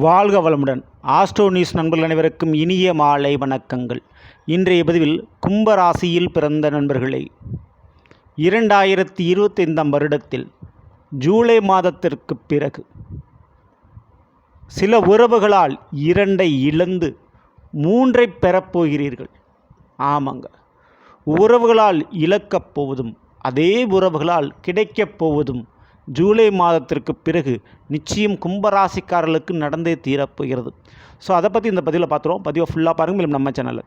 வாழ்க வளமுடன். Astro news நண்பர்கள் அனைவருக்கும் இனிய மாலை வணக்கங்கள். இன்றைய பதிவில் கும்பராசியில் பிறந்த நண்பர்களே. இரண்டாயிரத்தி இருபத்தைந்தாம் வருடத்தில் ஜூலை மாதத்திற்கு பிறகு சில உறவுகளால் இரண்டை இழந்து மூன்றை பெறப்போகிறீர்கள் ஆமாங்க. உறவுகளால் இழக்கப் போவதும் அதே உறவுகளால் கிடைக்கப் போவதும் ஜூலை மாதத்திற்கு பிறகு நிச்சயம் கும்பராசிக்காரர்களுக்கு நடந்தே தீரப்போகிறது. ஸோ அதை பற்றி இந்த பதிவில் பார்த்துருவோம் பதிவை ஃபுல்லாக பாருங்கள். மேலும் நம்ம சேனலில்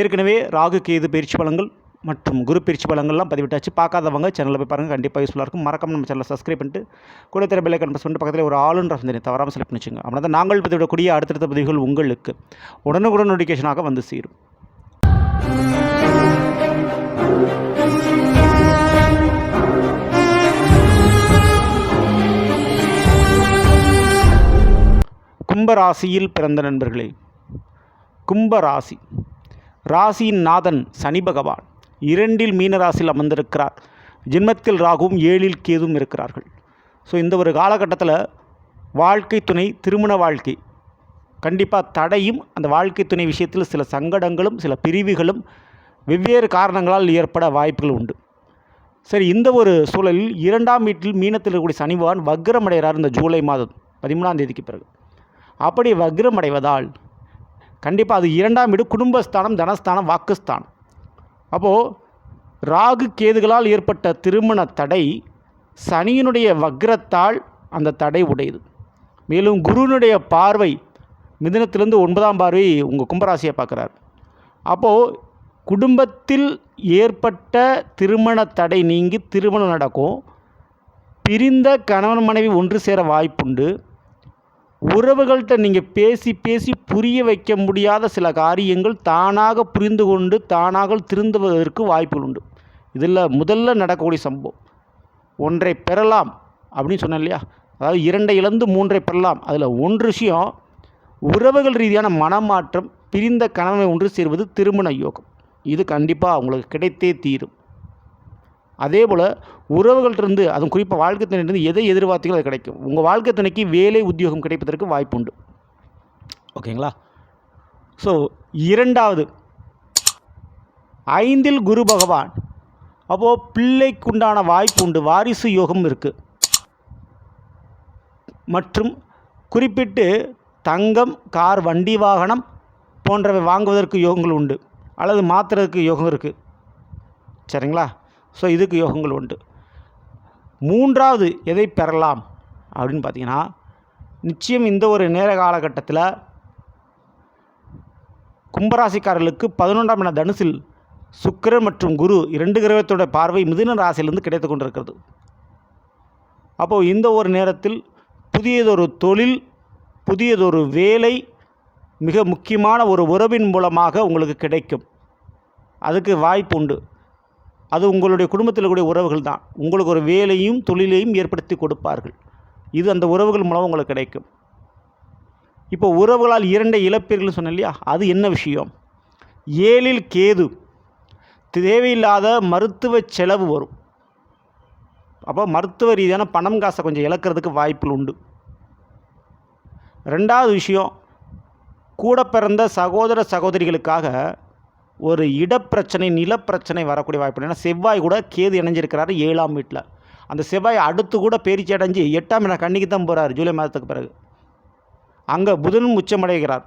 ஏற்கனவே ராகு கேது பயிற்சி பலங்கள் மற்றும் குரு பயிற்சி பலங்கள்லாம் பதிவிட்டாச்சு. பார்க்காதவங்க சேனலில் போய் பாருங்கள் கண்டிப்பாக யூஸ்ஃபுல்லாக இருக்கும். மறக்காம நம்ம சேனலை சப்ஸ்கிரைப் பண்ணிட்டு கூட தெரிய பெல்லை கன்ஃபர்ஸ் பண்ணிட்டு பக்கத்தில் ஒரு ஆளுன்ற தெரியும் தவறாமல் செலக்ட் பண்ணிச்சுங்க அப்படின்னா தான் நாங்கள் பதிவிடக்கூடிய அடுத்தடுத்த பதிவுகள் உங்களுக்கு உடனுக்குடன் நோட்டிஃபிகேஷனாக வந்து சேரும். கும்பராசியில் பிறந்த நண்பர்களே கும்பராசி ராசியின் நாதன் சனி பகவான் இரண்டில் மீனராசியில் அமர்ந்திருக்கிறார். ஜென்மத்தில் ராகுவும் ஏழில் கேதும் இருக்கிறார்கள். ஸோ இந்த ஒரு காலகட்டத்தில் வாழ்க்கை துணை திருமண வாழ்க்கை. கண்டிப்பாக தடையும் அந்த வாழ்க்கை துணை விஷயத்தில் சில சங்கடங்களும் சில பிரிவுகளும் வெவ்வேறு காரணங்களால் ஏற்பட வாய்ப்புகள் உண்டு. சரி இந்த ஒரு சூழலில் இரண்டாம் வீட்டில் மீனத்தில் இருக்கக்கூடிய சனி பகவான் இந்த ஜூலை மாதம் பதிமூணாம் தேதிக்கு பிறகு. அப்படி வக்ரம் அடைவதால் கண்டிப்பாக அது இரண்டாம் வீடு குடும்பஸ்தானம் தனஸ்தானம் வாக்குஸ்தானம். அப்போது ராகு கேதுகளால் ஏற்பட்ட திருமண தடை சனியினுடைய வக்ரத்தால் அந்த தடை உடையுது. மேலும் குருனுடைய பார்வை மிதினத்திலிருந்து ஒன்பதாம் பார்வை உங்கள் கும்பராசியை பார்க்குறார். அப்போது குடும்பத்தில் ஏற்பட்ட திருமண தடை நீங்கி திருமணம் நடக்கும். பிரிந்த கணவன் மனைவி ஒன்று சேர வாய்ப்புண்டு. உறவுகள்கிட்ட நீங்கள் பேசி பேசி புரிய வைக்க முடியாத சில காரியங்கள் தானாக புரிந்து கொண்டு தானாக திருந்துவதற்கு வாய்ப்புகள் உண்டு. இதில் முதல்ல நடக்கக்கூடிய சம்பவம். ஒன்றை பெறலாம் அப்படின்னு சொன்னேன் இல்லையா? அதாவது இரண்டை இழந்து மூன்றை பெறலாம். அதில் ஒன்று விஷயம் உறவுகள் ரீதியான மனமாற்றம் பிரிந்த கணவனை ஒன்று சேர்வது திருமண யோகம். இது கண்டிப்பாக அவங்களுக்கு கிடைத்தே தீரும். அதே போல் உறவுகள்கிட்டருந்து அதுவும் குறிப்பாக வாழ்க்கை துணையிலிருந்து எதை எதிர்பார்த்தீங்களோ அது கிடைக்கும். உங்கள் வாழ்க்கை துணைக்கு வேலை உத்தியோகம் கிடைப்பதற்கு வாய்ப்பு உண்டு ஓகேங்களா? ஸோ இரண்டாவது ஐந்தில் குரு பகவான். அப்போது பிள்ளைக்குண்டான வாய்ப்பு உண்டு வாரிசு யோகம் இருக்குது மற்றும் குறிப்பிட்டு தங்கம் கார் வண்டி வாகனம் போன்றவை வாங்குவதற்கு யோகங்கள் உண்டு. அல்லது மாற்றுறதுக்கு யோகம் இருக்குது சரிங்களா? ஸோ இதுக்கு யோகங்கள் உண்டு. மூன்றாவது எதை பெறலாம் அப்படின்னு பார்த்தீங்கன்னா நிச்சயம் இந்த ஒரு நேர காலகட்டத்தில் கும்பராசிக்காரர்களுக்கு பதினொன்றாம் இடம் தனுசில் சுக்கிரன் மற்றும் குரு இரண்டு கிரகத்தோட பார்வை மிதுன ராசியிலிருந்து கிடைத்து கொண்டிருக்கிறது. அப்போது இந்த ஒரு நேரத்தில் புதியதொரு தொழில் புதியதொரு வேலை மிக முக்கியமான ஒரு உறவின் மூலமாக உங்களுக்கு கிடைக்கும். அதுக்கு வாய்ப்பு உண்டு. அது உங்களுடைய குடும்பத்தில் கூடிய உறவுகள் தான். உங்களுக்கு ஒரு வேலையும் தொழிலையும் ஏற்படுத்தி கொடுப்பார்கள். இது அந்த உறவுகள் மூலம் உங்களுக்கு கிடைக்கும். இப்போ உறவுகளால் இரண்டை இழப்பீர்கள்னு சொன்னேன் இல்லையா? அது என்ன விஷயம்? ஏழில் கேது தேவையில்லாத மருத்துவ செலவு வரும். அப்போ மருத்துவ ரீதியான பணம் காசை கொஞ்சம் இழக்கிறதுக்கு வாய்ப்புகள் உண்டு. ரெண்டாவது விஷயம் கூட பிறந்த சகோதர சகோதரிகளுக்காக ஒரு இடப்பிரச்சனை நிலப்பிரச்சனை வரக்கூடிய வாய்ப்பு ஏன்னா செவ்வாய் கூட கேது இணைஞ்சிருக்கிறாரு ஏழாம் வீட்டில் அந்த செவ்வாய் அடுத்து கூட பேரிச்சி அடைஞ்சு எட்டாம் இடம் கண்ணிக்கு தான் போகிறார் ஜூலை மாதத்துக்கு பிறகு. அங்கே புதனும் உச்சமடைகிறார்.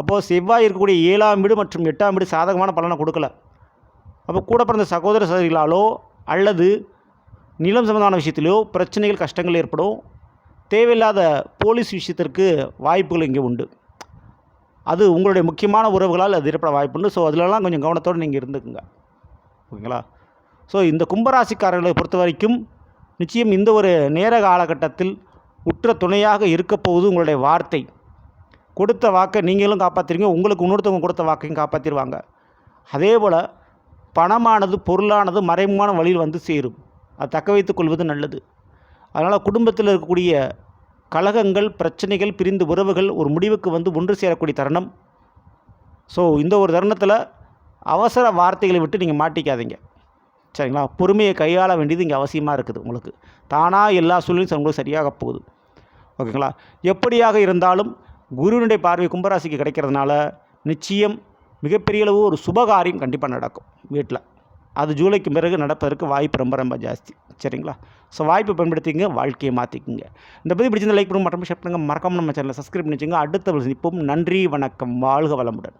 அப்போது செவ்வாய் இருக்கக்கூடிய ஏழாம் வீடு மற்றும் எட்டாம் வீடு சாதகமான பலனை கொடுக்கல. அப்போ கூட பிறந்த சகோதர சகோதரிகளாலோ அல்லது நிலம் சம்பந்தமான விஷயத்திலோ பிரச்சனைகள் கஷ்டங்கள் ஏற்படும். தேவையில்லாத போலீஸ் விஷயத்திற்கு வாய்ப்புகள் இங்கே உண்டு. அது உங்களுடைய முக்கியமான உறவுகளால் அது ஏற்பட வாய்ப்புண்டு. ஸோ அதிலலாம் கொஞ்சம் கவனத்தோடு நீங்கள் இருந்துக்குங்க. ஓகேங்களா? ஸோ இந்த கும்பராசிக்காரர்களை பொறுத்த வரைக்கும் நிச்சயம் இந்த ஒரு நேர காலகட்டத்தில் உற்ற துணையாக இருக்க போகுது உங்களுடைய வார்த்தை. கொடுத்த வாக்கை நீங்களும் காப்பாற்றுறீங்க உங்களுக்கு இன்னொருத்தவங்க கொடுத்த வாக்கையும் காப்பாற்றிடுவாங்க அதே போல் பணமானது பொருளானது மறைமுகமான வழியில் வந்து சேரும். அதை தக்க வைத்துக் கொள்வது நல்லது. அதனால் குடும்பத்தில் இருக்கக்கூடிய கழகங்கள் பிரச்சனைகள் பிரிந்து உறவுகள் ஒரு முடிவுக்கு வந்து ஒன்று சேரக்கூடிய தருணம். ஸோ இந்த ஒரு தருணத்தில் அவசர வார்த்தைகளை விட்டு நீங்கள் மாட்டிக்காதீங்க. சரிங்களா? பொறுமையை கையாள வேண்டியது இங்கே அவசியமாக இருக்குது உங்களுக்கு. தானாக எல்லா சூழ்நிலையும் உங்களுக்கு சரியாக போகுது. ஓகேங்களா? எப்படியாக இருந்தாலும் குருவினுடைய பார்வை கும்பராசிக்கு கிடைக்கிறதுனால நிச்சயம் மிகப்பெரிய அளவு ஒரு சுபகாரியம் கண்டிப்பாக நடக்கும் வீட்டில் அது ஜூலைக்கு பிறகு நடப்பதற்கு வாய்ப்பு ரொம்ப ரொம்ப ஜாஸ்தி. சரிங்களா? ஸோ வாய்ப்பை பயன்படுத்திங்க வாழ்க்கையை மாற்றிக்குங்க இந்த பற்றி பிடிச்சிருந்த லைக் பண்ணுங்க மற்றும் ஷேர் பண்ணுங்கள் மறக்காமல் நம்ம சேனலை சப்ஸ்கிரைப் பண்ணி வச்சுங்க அடுத்த சந்திப்போம். நன்றி வணக்கம். வாழ்க வளமுடன்.